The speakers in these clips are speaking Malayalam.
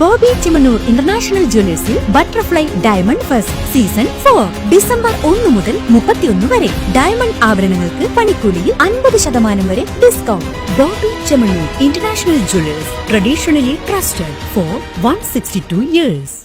Bobby Chemmanur international ജ്വല്ലേഴ്സിൽ butterfly diamond first season four. December ഒന്ന് മുതൽ മുപ്പത്തിയൊന്ന് വരെ. ഡയമണ്ട് ആഭരണങ്ങൾക്ക് പണിക്കൂലിയിൽ അൻപത് ശതമാനം വരെ discount Boby Chemmanur international jewellers traditionally trusted for one sixty two years.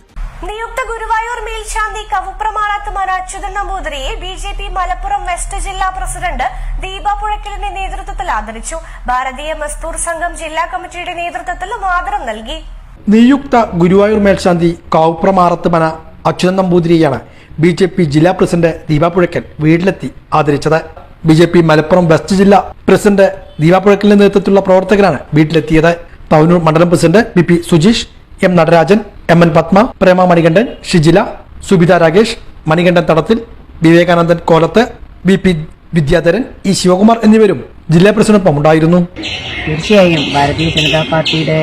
നിയുക്ത ഗുരുവായൂർ മേൽശാന്തി കവുപ്രമാളത്തുമാർ Achuthan നമ്പൂതിരിയെ B J P Malappuram west ജില്ലാ പ്രസിഡന്റ് ദീപ പുഴയ്ക്കലിന്റെ നേതൃത്വത്തിൽ ആദരിച്ചു. ഭാരതീയ മസ്തൂർ സംഘം ജില്ലാ കമ്മിറ്റിയുടെ നേതൃത്വത്തിൽ ആദരം നൽകി. നിയുക്ത ഗുരുവായൂർ മേൽശാന്തി കാവുപ്രമാറത്ത് മന അച്യുതൻ നമ്പൂതിരിയാണ് ബി ജെ പി ജില്ലാ പ്രസിഡന്റ് ദീപാപുഴക്കൻ വീട്ടിലെത്തി ആദരിച്ചത്. B J P Malappuram west ജില്ലാ പ്രസിഡന്റ് ദീപാപുഴക്കലിന്റെ നേതൃത്വത്തിലുള്ള പ്രവർത്തകരാണ് വീട്ടിലെത്തിയത്. തവനൂർ മണ്ഡലം president B P Sujeesh M Natarajan M N Padma Prema Manikandan Shijila Subitha Rakesh Manikandan Thadathil Vivekanandan Kolath B P Vidyadharan E Sivakumar എന്നിവരും ജില്ലാ പ്രസിഡന്റൊപ്പം ഉണ്ടായിരുന്നു. തീർച്ചയായും ഭാരതീയ ജനതാ പാർട്ടിയുടെ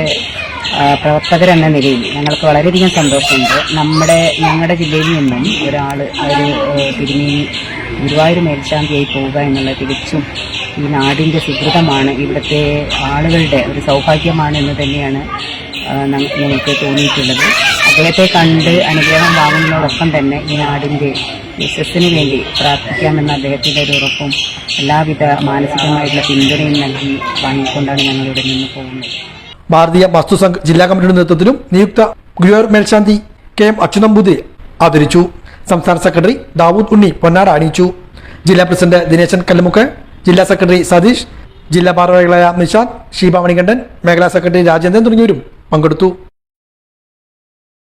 പ്രവർത്തകരെന്ന നിലയിൽ ഞങ്ങൾക്ക് വളരെയധികം സന്തോഷമുണ്ട്. നമ്മുടെ ഞങ്ങളുടെ ജില്ലയിൽ നിന്നും ഒരാൾ ഒരു തിരുമേനി ഗുരുവായൂർ മേൽശാന്തിയായി പോവുക എന്നുള്ള തികച്ചും ഈ നാടിന്റെ സുഹൃതമാണ്. ഇവിടുത്തെ ആളുകളുടെ ഒരു സൗഭാഗ്യമാണ് എന്ന് തന്നെയാണ് ഞങ്ങൾക്ക് തോന്നിയിട്ടുള്ളത്. അദ്ദേഹത്തെ കണ്ട് അനുഗ്രഹം വാങ്ങുന്നതോടൊപ്പം തന്നെ ഈ നാടിന്റെ യശസ്സിന് വേണ്ടി പ്രാർത്ഥിക്കാമെന്ന അദ്ദേഹത്തിന്റെ ഒരു ഉറപ്പും എല്ലാവിധ മാനസികമായിട്ടുള്ള പിന്തുണയും നൽകി വാങ്ങിക്കൊണ്ടാണ് ഞങ്ങൾ ഇവിടെ നിന്ന് പോകുന്നത്. ഭാരതീയ വസ്തു സംഘ് ജില്ലാ കമ്മിറ്റിയുടെ നേതൃത്വത്തിലും നിയുക്ത ഗുരുവായൂർ മേൽശാന്തി കെ എം അച്യുതമ്പുതി ആദരിച്ചു. സംസ്ഥാന സെക്രട്ടറി ദാവൂദ് ഉണ്ണി പൊന്നാട അണിയിച്ചു. ജില്ലാ പ്രസിഡന്റ് ദിനേശൻ കല്ലുമുക്ക് ജില്ലാ സെക്രട്ടറി സതീഷ് ജില്ലാ ഭാരവാഹികളായ നിഷാദ് ഷീബ മേഖലാ സെക്രട്ടറി രാജേന്ദ്രൻ തുടങ്ങിയവരും പങ്കെടുത്തു.